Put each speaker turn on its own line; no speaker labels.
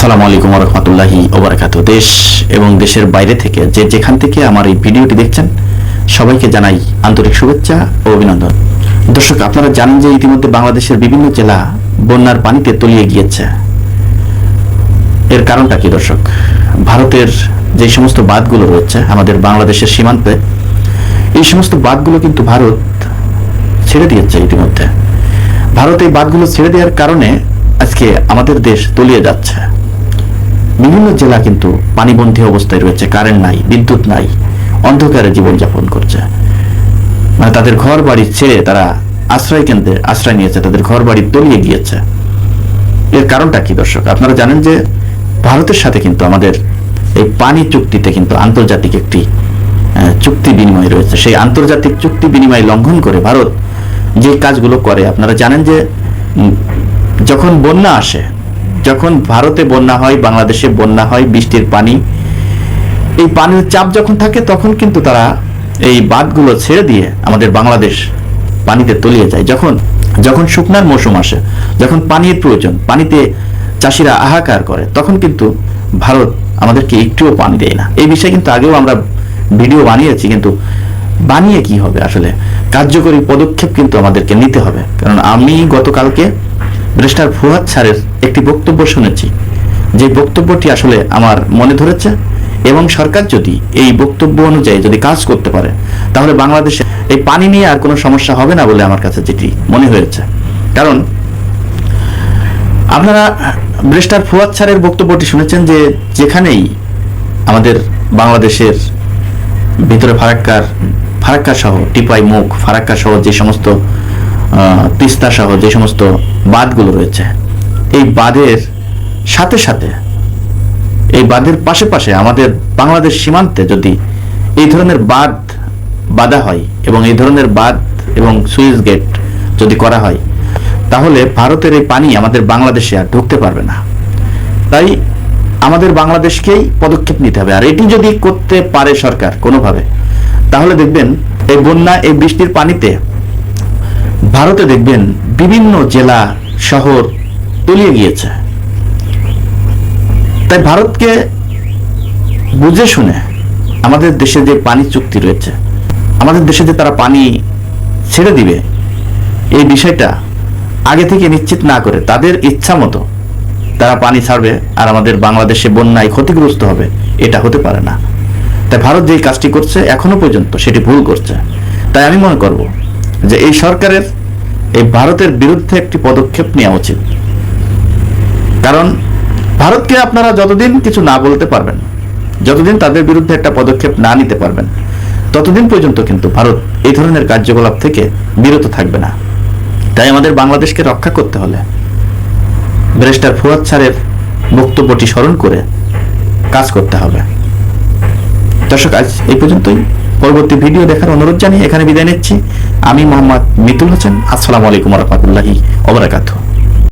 আসসালামু আলাইকুম রহমতুল্লাহি ওবরাকাত দেশ এবং দেশের বাইরে থেকে যে যেখান থেকে আমার এই ভিডিওটি দেখছেন, সবাইকে জানাই আন্তরিক শুভেচ্ছা ও অভিনন্দন। দর্শক, আপনারা জানেন যে ইতিমধ্যে বাংলাদেশের বিভিন্ন জেলা বন্যার পানিতে তলিয়ে গিয়েছে। এর কারণটা কি, দর্শক? ভারতের যে সমস্ত বাঁধগুলো রয়েছে, আমাদের বাংলাদেশের সীমান্তে, এই সমস্ত বাঁধগুলো কিন্তু ভারত ছেড়ে দিয়েছে ইতিমধ্যে। ভারত এই বাঁধগুলো ছেড়ে দেওয়ার কারণে আজকে আমাদের দেশ তলিয়ে যাচ্ছে। বিভিন্ন জেলা কিন্তু পানিবন্ধী অবস্থায় রয়েছে কারেন্ট নাই, বিদ্যুৎ নাই, অন্ধকারে জীবনযাপন করছে। মানে তাদের ঘর বাড়ি ছেড়ে তারা আশ্রয় কেন্দ্রে আশ্রয় নিয়েছে, তাদের ঘর বাড়ি তলিয়ে গিয়েছে। এর কারণটা কি দর্শক? আপনারা জানেন যে ভারতের সাথে কিন্তু আমাদের এই পানি চুক্তিতে কিন্তু আন্তর্জাতিক একটি চুক্তি বিনিময় রয়েছে। সেই আন্তর্জাতিক চুক্তি বিনিময় লঙ্ঘন করে ভারত যে কাজগুলো করে, আপনারা জানেন যে যখন বন্যা আসে যখন ভারতে বন্যা হয়, বাংলাদেশে বন্যা হয়, বৃষ্টির পানি, এই পানির চাপ যখন থাকে, তখন কিন্তু তারা এই বাঁধগুলো ছেড়ে দিয়ে আমাদের বাংলাদেশ পানিতে তলিয়ে যায়। যখন যখন শুকনার মৌসুম আসে, যখন পানির প্রয়োজন, পানিতে চাষিরা হাহাকার করে, তখন কিন্তু ভারত আমাদেরকে একটুও পানি দেয় না। এই বিষয়ে কিন্তু আগেও আমরা ভিডিও বানিয়েছি, কিন্তু বানিয়ে কি হবে আসলে? কার্যকরী পদক্ষেপ কিন্তু আমাদেরকে নিতে হবে। কারণ আমি গতকালকে ব্রেস্টার ফুয়াদ স্যারের একটি বক্তব্য শুনেছি। যে বক্তব্যটি আসলে আমার মনে ধরেছে এবং সরকার যদি এই বক্তব্য অনুযায়ী যদি কাজ করতে পারে, তাহলে বাংলাদেশে এই পানি নিয়ে আর কোনো সমস্যা হবে না বলে আমার কাছে যেটি মনে হয়েছে। কারণ আপনারা ব্রেস্টার ফুয়াদ স্যারের বক্তব্যটি শুনেছেন যে যেখানেই আমাদের বাংলাদেশের ভিতরে ফারাক্কার, ফারাক্কা সহ, টিপাই মুখ, ফারাক্কা সহ যে সমস্ত তিস্তা সহ যে সমস্ত বাঁধগুলো রয়েছে এই বাঁধের সাথে সাথে, এই বাঁধের পাশে পাশে আমাদের বাংলাদেশ সীমান্তে যদি এই ধরনের বাঁধ বাঁধা হয় এবং এই ধরনের বাঁধ এবং সুইচ গেট যদি করা হয়, তাহলে ভারতের এই পানি আমাদের বাংলাদেশে আর ঢুকতে পারবে না। তাই আমাদের বাংলাদেশকেই পদক্ষেপ নিতে হবে। আর এটি যদি করতে পারে সরকার কোনোভাবে, তাহলে দেখবেন এই বন্যা, এই বৃষ্টির পানিতে ভারতে দেখবেন বিভিন্ন জেলা, শহর তলিয়ে গিয়েছে তাই ভারতকে বুঝে শুনে আমাদের দেশে যে পানি চুক্তি রয়েছে, আমাদের দেশে যে তারা পানি ছেড়ে দিবে, এই বিষয়টা আগে থেকে নিশ্চিত না করে তাদের ইচ্ছা মতো তারা পানি ছাড়বে আর আমাদের বাংলাদেশে বন্যায় ক্ষতিগ্রস্ত হবে, এটা হতে পারে না। তাই ভারত যেই কাজটি করছে এখনও পর্যন্ত সেটি ভুল করছে। তাই আমি মনে করব যে এই সরকারের, এই ভারতের বিরুদ্ধে একটি পদক্ষেপ নেওয়া উচিত। কারণ ভারতকে আপনারা যতদিন কিছু না বলতে পারবেন, যতদিন তাদের বিরুদ্ধে একটা পদক্ষেপ না নিতে পারবেন, ততদিন পর্যন্ত কিন্তু ভারত এই ধরনের কার্যকলাপ থেকে বিরত থাকবে না। তাই আমাদের বাংলাদেশকে রক্ষা করতে হলে ব্যারিস্টার ফুয়াদ স্যারের বক্তব্যটি স্মরণ করে কাজ করতে হবে। দর্শক, আজ এই পর্যন্তই। পরবর্তী ভিডিও দেখার অনুরোধ জানিয়ে এখানে বিদায় নিচ্ছি। আমি মোহাম্মদ মিতুল হোসেন। আসসালামু আলাইকুম রহমতুল্লাহি ওবরাকাতুহ